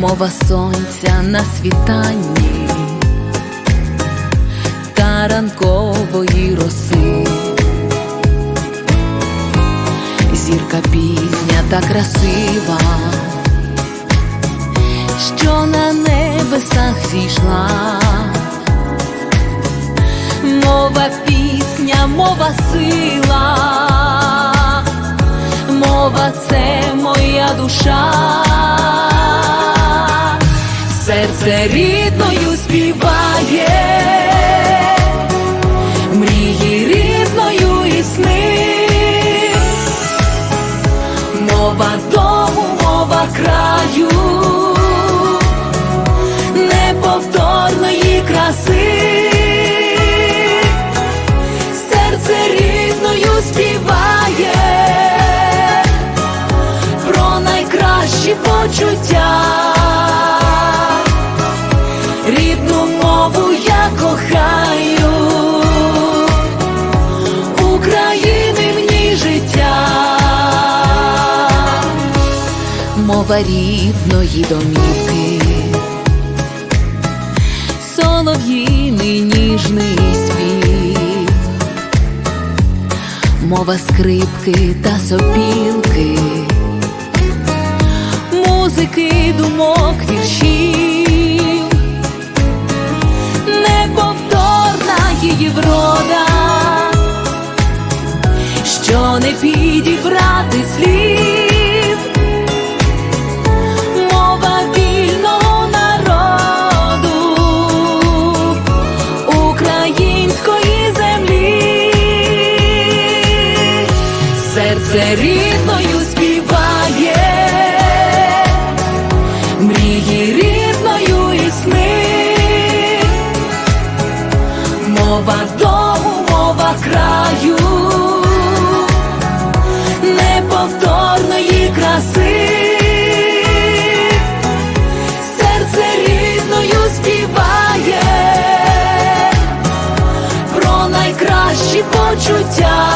мова сонця на світанні та ранкової роси. Зірка пізня та красива, що на небесах зійшла. Мова пісня, мова сила, мова це моя душа, серце рідною співає, мову я кохаю, України в ній життя, мова рідної домівки. Солов'їний ніжний спів, мова скрипки та сопілки, не підібрати слів. Мова вільного народу української землі, серце рідною співає, мрії рідною і сни, мова. 出脚